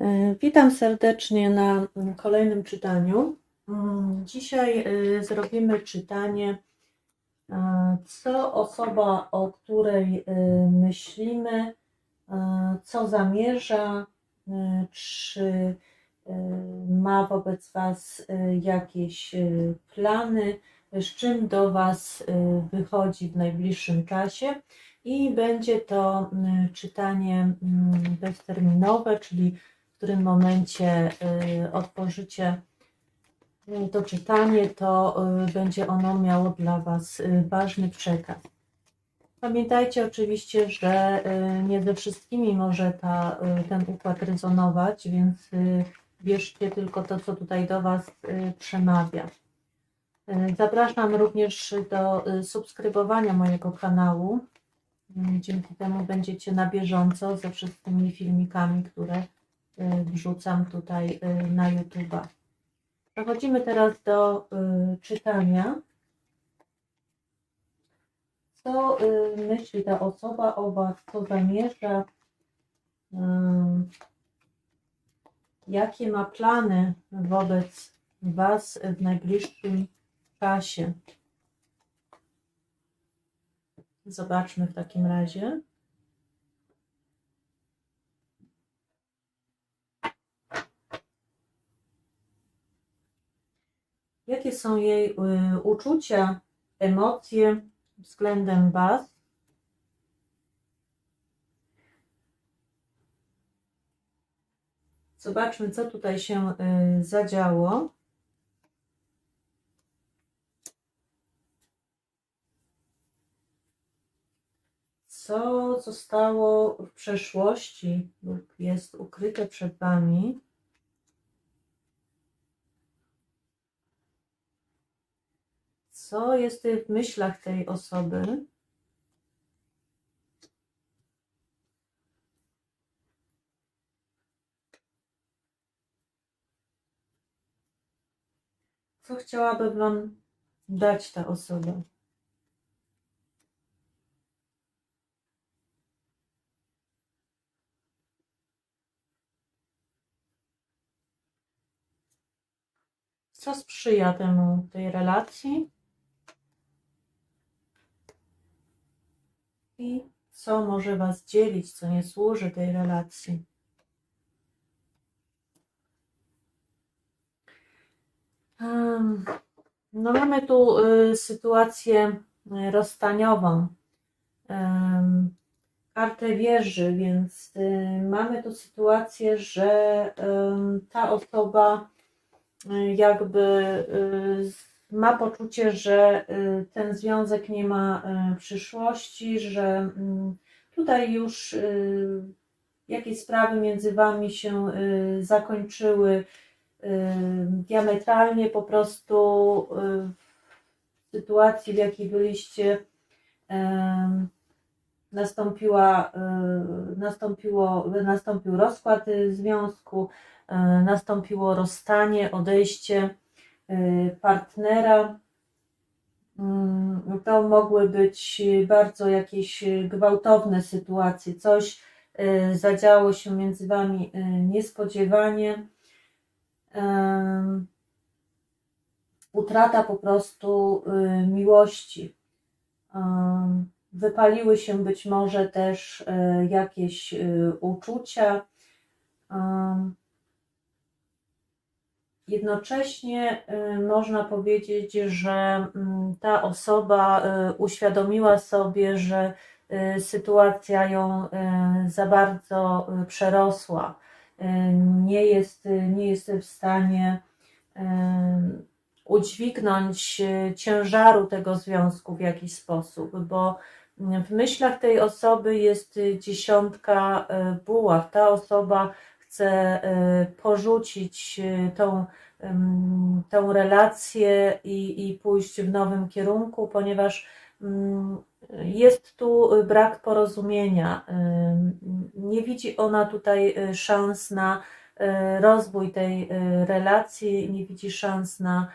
E, Witam serdecznie na kolejnym czytaniu. Mm, Dzisiaj e, zrobimy czytanie, e, co osoba, o której myślimy, co zamierza, czy ma wobec Was jakieś plany, z czym do Was wychodzi w najbliższym czasie. I będzie to czytanie bezterminowe, czyli w którym momencie y, otworzycie y, to czytanie, to y, będzie ono miało dla Was ważny przekaz. Pamiętajcie oczywiście, że nie ze wszystkimi może ta, ten układ rezonować, więc bierzcie tylko to, co tutaj do Was przemawia. Zapraszam również do subskrybowania mojego kanału. Dzięki temu będziecie na bieżąco ze wszystkimi filmikami, które wrzucam tutaj y, na YouTube'a. Przechodzimy teraz do y, czytania. Co y, myśli ta osoba o Was, co zamierza, y, jakie ma plany wobec Was w najbliższym czasie. Zobaczmy w takim razie. Jakie są jej y, uczucia, emocje względem Was? Zobaczmy, co tutaj się y, zadziało. Co zostało w przeszłości lub jest ukryte przed Wami? Co jest w myślach tej osoby? Co chciałaby Wam dać ta osoba? Co sprzyja temu, tej relacji? I co może Was dzielić, co nie służy tej relacji? No mamy tu y, sytuację y, rozstaniową. Kartę wieży, więc y, mamy tu sytuację, że ta osoba jakby ma poczucie, że y, ten związek nie ma y, przyszłości, że mm, tutaj już y, jakieś sprawy między Wami się y, zakończyły y, diametralnie po prostu y, w sytuacji, w jakiej byliście, nastąpiła, y, nastąpiło, nastąpił rozkład y, związku, y, nastąpiło rozstanie, odejście. y, partnera. Mm, To mogły być bardzo jakieś gwałtowne sytuacje. Coś y, zadziało się między Wami y, niespodziewanie. Utrata po prostu y, miłości. Wypaliły się być może też y, jakieś y, uczucia. Jednocześnie y, można powiedzieć, że mm, ta osoba y, uświadomiła sobie, że y, sytuacja ją za bardzo przerosła. Nie jest, nie jest w stanie udźwignąć ciężaru tego związku w jakiś sposób, bo w myślach tej osoby jest dziesiątka buław. Ta osoba chce y, porzucić y, tą, tą relację i, i pójść w nowym kierunku, ponieważ jest tu brak porozumienia. Nie widzi ona tutaj y, szans na rozwój tej relacji, nie widzi szans na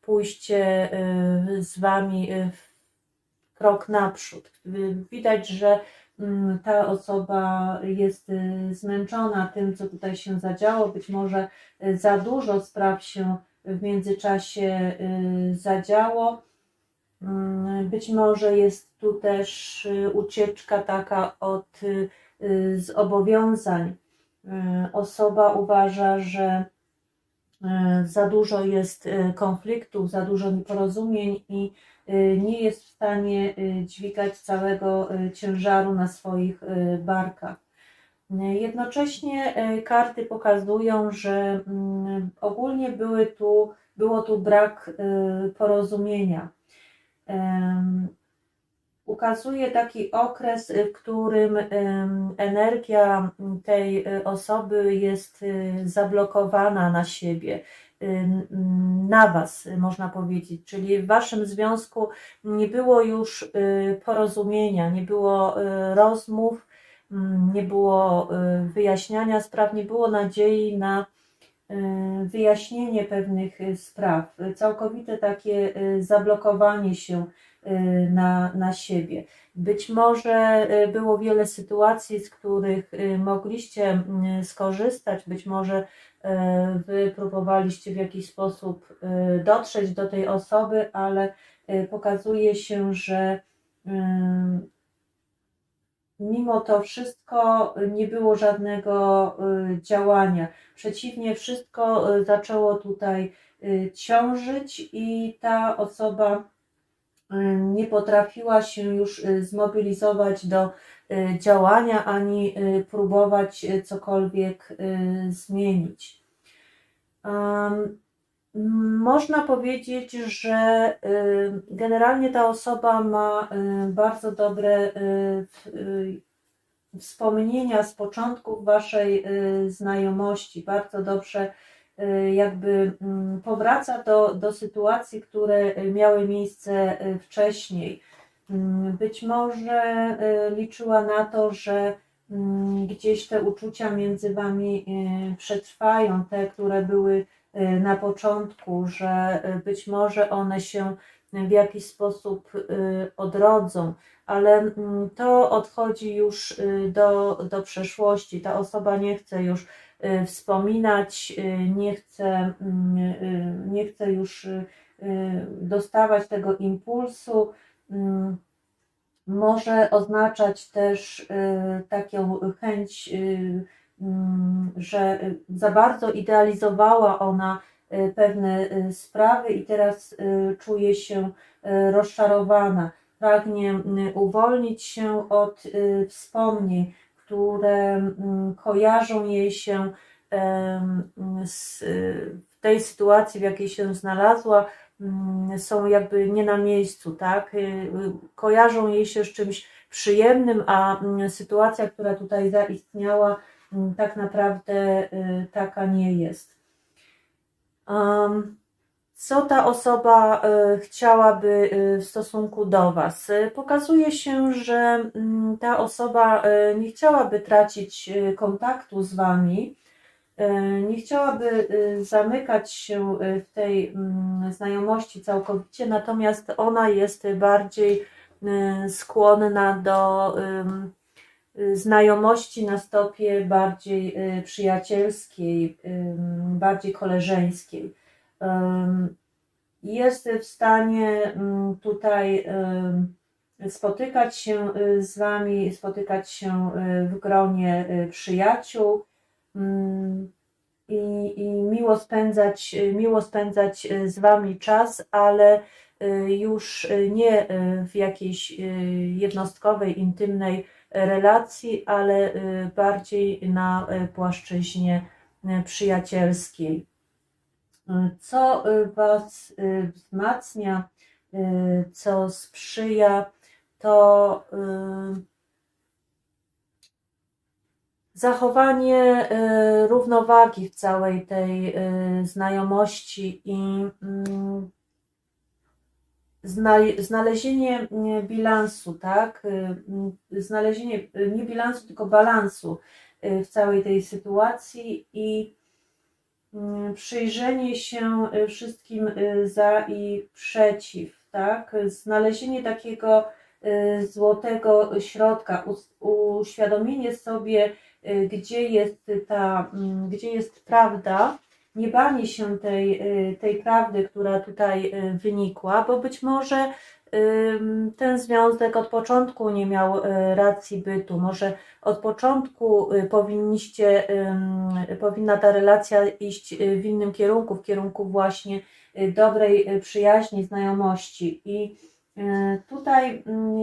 pójście z Wami w krok naprzód. Y, Widać, że mm, ta osoba jest y, zmęczona tym, co tutaj się zadziało, być może y, za dużo spraw się w międzyczasie zadziało. Mm, Być może jest tu też ucieczka taka od zobowiązań. Osoba uważa, że za dużo jest konfliktów, za dużo nieporozumień i nie jest w stanie y, dźwigać całego y, ciężaru na swoich y, barkach. Y, Jednocześnie y, karty pokazują, że mm, ogólnie były tu, było tu brak y, porozumienia. Ukazuje taki okres, y, w którym energia tej y, osoby jest y, zablokowana na siebie, na Was, można powiedzieć. Czyli w Waszym związku nie było już y, porozumienia, nie było y, rozmów, nie było y, wyjaśniania spraw, nie było nadziei na wyjaśnienie pewnych spraw, całkowite takie zablokowanie się na, na siebie. Być może było wiele sytuacji, z których mogliście skorzystać, być może wy próbowaliście w jakiś sposób y, dotrzeć do tej osoby, ale y, pokazuje się, że mimo to wszystko nie było żadnego działania. Przeciwnie, wszystko zaczęło tutaj ciążyć i ta osoba nie potrafiła się już zmobilizować do działania ani y, próbować y, cokolwiek y, zmienić. Można powiedzieć, że y, generalnie ta osoba ma y, bardzo dobre y, y, wspomnienia z początków waszej y, znajomości. Bardzo dobrze y, jakby mm, powraca do, do sytuacji, które y, miały miejsce y, wcześniej. Mm, Być może y, liczyła na to, że mm, gdzieś te uczucia między wami y, przetrwają, te, które były y, na początku, że być może one się w jakiś sposób odrodzą, ale mm, to odchodzi już do, do przeszłości. Ta osoba nie chce już wspominać, nie chce, nie chce już dostawać tego impulsu. Mm, Może oznaczać też y, taką chęć, y, że y, za bardzo idealizowała ona y, pewne y, sprawy i teraz y, czuje się y, rozczarowana. Pragnie y, uwolnić się od y, wspomnień, które mm, kojarzą jej się y, w tej sytuacji, w jakiej się znalazła, są jakby nie na miejscu, tak? Y, y, Kojarzą jej się z czymś przyjemnym, a mm, sytuacja, która tutaj zaistniała, mm, tak naprawdę y, taka nie jest. Co ta osoba chciałaby w stosunku do Was? Pokazuje się, że mm, ta osoba nie chciałaby tracić kontaktu z Wami, nie chciałaby y, zamykać się y, w tej mm, znajomości całkowicie, natomiast ona jest bardziej y, skłonna do znajomości na stopie bardziej przyjacielskiej, bardziej koleżeńskiej. Jest w stanie ym, tutaj spotykać się z Wami, spotykać się w gronie przyjaciół i, i miło spędzać, miło spędzać y, z Wami czas, ale y, już y, nie w jakiejś jednostkowej, intymnej relacji, ale bardziej na płaszczyźnie przyjacielskiej. Co Was wzmacnia, co sprzyja, to zachowanie y, równowagi w całej tej y, znajomości i mm, zna- znalezienie bilansu, tak? Y, Znalezienie nie bilansu, tylko balansu w całej tej sytuacji i mm, przyjrzenie się wszystkim za i przeciw, tak? Znalezienie takiego złotego środka, uświadomienie sobie, gdzie jest ta, mm, gdzie jest prawda, nie banie się tej, y, tej prawdy, która tutaj y, wynikła, bo być może ten związek od początku nie miał y, racji bytu, może od początku y, powinniście, powinna ta relacja iść y, w innym kierunku, w kierunku właśnie y, dobrej y, przyjaźni, znajomości. I y, Tutaj mm,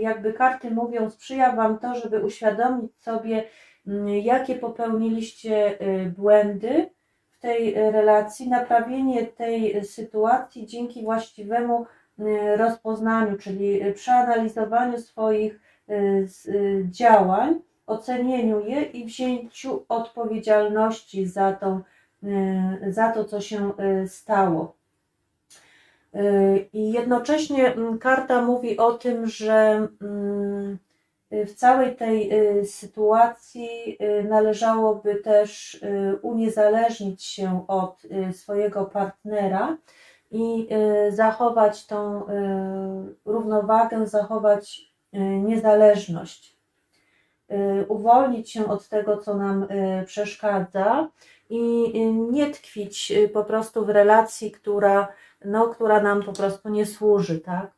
jakby karty mówią, sprzyja Wam to, żeby uświadomić sobie, mm, jakie popełniliście y, błędy w tej relacji, naprawienie tej sytuacji dzięki właściwemu y, rozpoznaniu, czyli przeanalizowaniu swoich działań, ocenieniu je i wzięciu odpowiedzialności za, y, za to, co się stało. I jednocześnie mm, karta mówi o tym, że mm, w całej tej y, sytuacji y, należałoby też y, uniezależnić się od swojego partnera i zachować tą równowagę, zachować niezależność. Uwolnić się od tego, co nam przeszkadza i nie tkwić po prostu w relacji, która no, która nam po prostu nie służy, tak?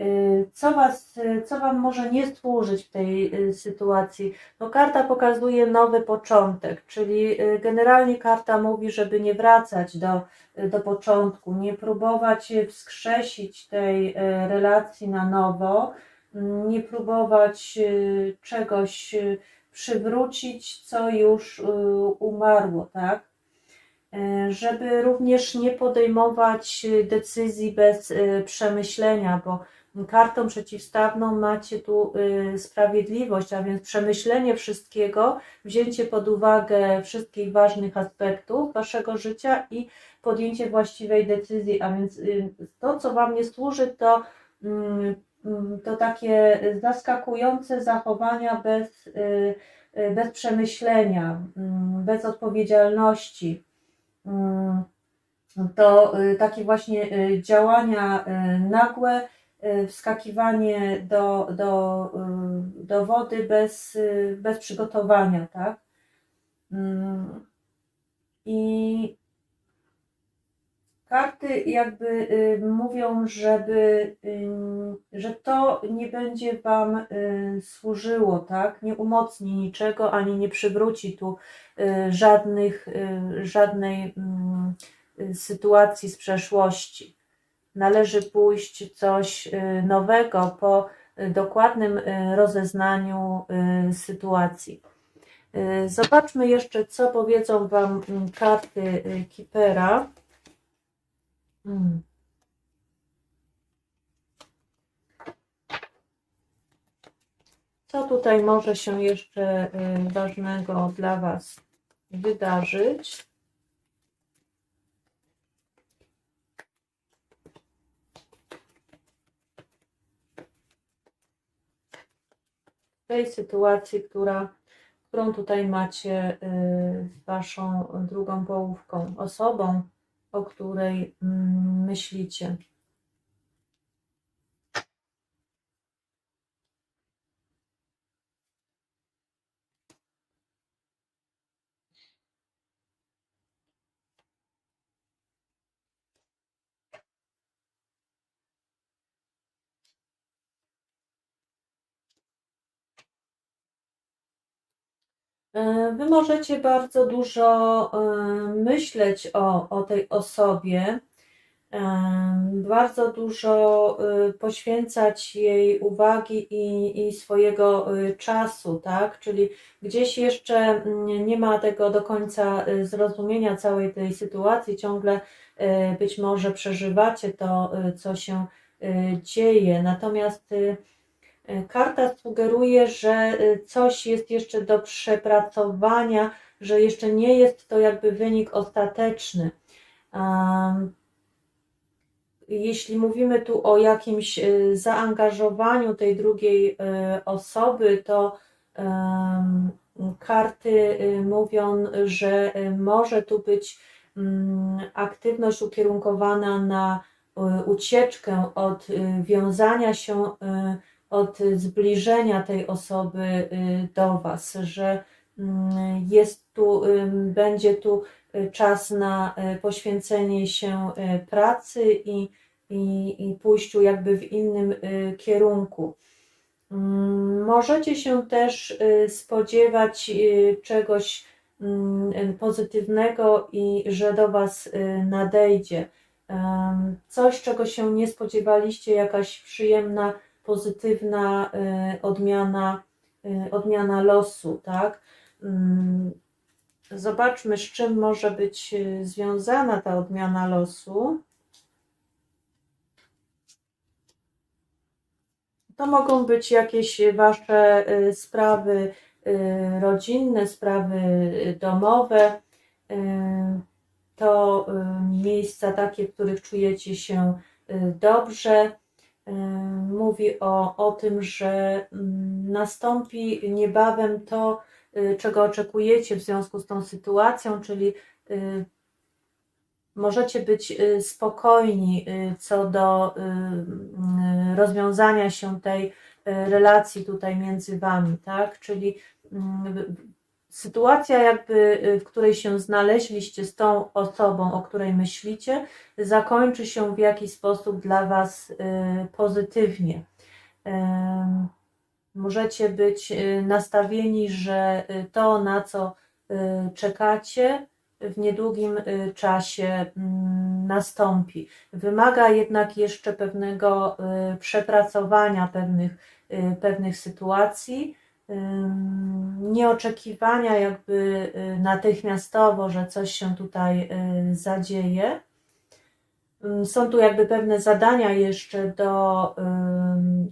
Y, Co, was, y, co Wam może nie służyć w tej y, sytuacji? No, karta pokazuje nowy początek, czyli generalnie karta mówi, żeby nie wracać do, do początku, nie próbować wskrzesić tej relacji na nowo, mm, nie próbować czegoś przywrócić, co już umarło, tak? E, żeby również nie podejmować e, decyzji bez e, przemyślenia, bo kartą przeciwstawną macie tu sprawiedliwość, a więc przemyślenie wszystkiego, wzięcie pod uwagę wszystkich ważnych aspektów waszego życia i podjęcie właściwej decyzji, a więc y, to, co wam nie służy, to, mm, mm, to takie zaskakujące zachowania bez, y, y, bez przemyślenia, mm, bez odpowiedzialności to y, takie właśnie y, działania y, nagłe, wskakiwanie do, do, do wody bez, bez przygotowania, tak? Mm, I karty jakby y, mówią, żeby, y, że to nie będzie Wam y, służyło, tak? Nie umocni niczego, ani nie przywróci tu żadnych, żadnej mm, sytuacji z przeszłości. Należy pójść coś nowego po dokładnym rozeznaniu sytuacji. Zobaczmy jeszcze, co powiedzą Wam mm, karty Kipera. Mm. Co tutaj może się jeszcze y, ważnego dla Was wydarzyć? Tej sytuacji, która, którą tutaj macie y, z Waszą drugą połówką, osobą, o której mm, myślicie. Wy możecie bardzo dużo e, myśleć o, o tej osobie, e, bardzo dużo e, poświęcać jej uwagi i, i swojego e, czasu, tak? Czyli gdzieś jeszcze mm, nie ma tego do końca e, zrozumienia całej tej sytuacji, ciągle e, być może przeżywacie to, e, co się e, dzieje, natomiast e, Karta sugeruje, że y, coś jest jeszcze do przepracowania, że jeszcze nie jest to jakby wynik ostateczny. Jeśli mówimy tu o jakimś y, zaangażowaniu tej drugiej osoby, to karty mówią, że może tu być mm, aktywność ukierunkowana na ucieczkę od wiązania się, od zbliżenia tej osoby y, do Was, że mm, jest tu, będzie tu y, czas na y, poświęcenie się pracy i, i, i pójściu jakby w innym kierunku. Mm, Możecie się też spodziewać czegoś mm, pozytywnego i że do Was nadejdzie. Coś, czego się nie spodziewaliście, jakaś przyjemna, pozytywna y, odmiana, y, odmiana losu, tak? Mm, Zobaczmy, z czym może być y, związana ta odmiana losu. To mogą być jakieś Wasze sprawy rodzinne, sprawy domowe. To miejsca takie, w których czujecie się dobrze. Y, Mówi o, o tym, że mm, nastąpi niebawem to, y, czego oczekujecie w związku z tą sytuacją, czyli y, możecie być y, spokojni co do rozwiązania się tej relacji tutaj między wami, tak? Czyli mm, sytuacja jakby, y, w której się znaleźliście z tą osobą, o której myślicie, zakończy się w jakiś sposób dla was y, pozytywnie. Możecie być y, nastawieni, że to, na co czekacie, w niedługim czasie mm, nastąpi. Wymaga jednak jeszcze pewnego przepracowania pewnych, pewnych sytuacji, nieoczekiwania jakby y, natychmiastowo, że coś się tutaj y, zadzieje. Są tu jakby pewne zadania jeszcze do,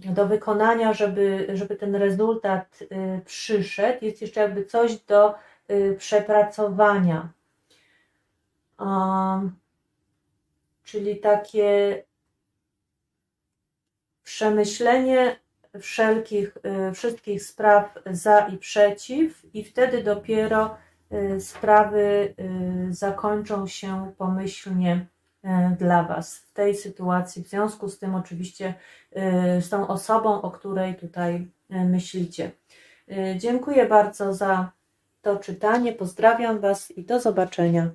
do wykonania, żeby, żeby ten rezultat y, przyszedł. Jest jeszcze jakby coś do przepracowania. Czyli takie przemyślenie wszelkich, y, wszystkich spraw za i przeciw, i wtedy dopiero y, sprawy y, zakończą się pomyślnie dla Was w tej sytuacji. W związku z tym, oczywiście, z tą osobą, o której tutaj myślicie. Dziękuję bardzo za to czytanie. Pozdrawiam Was i do zobaczenia.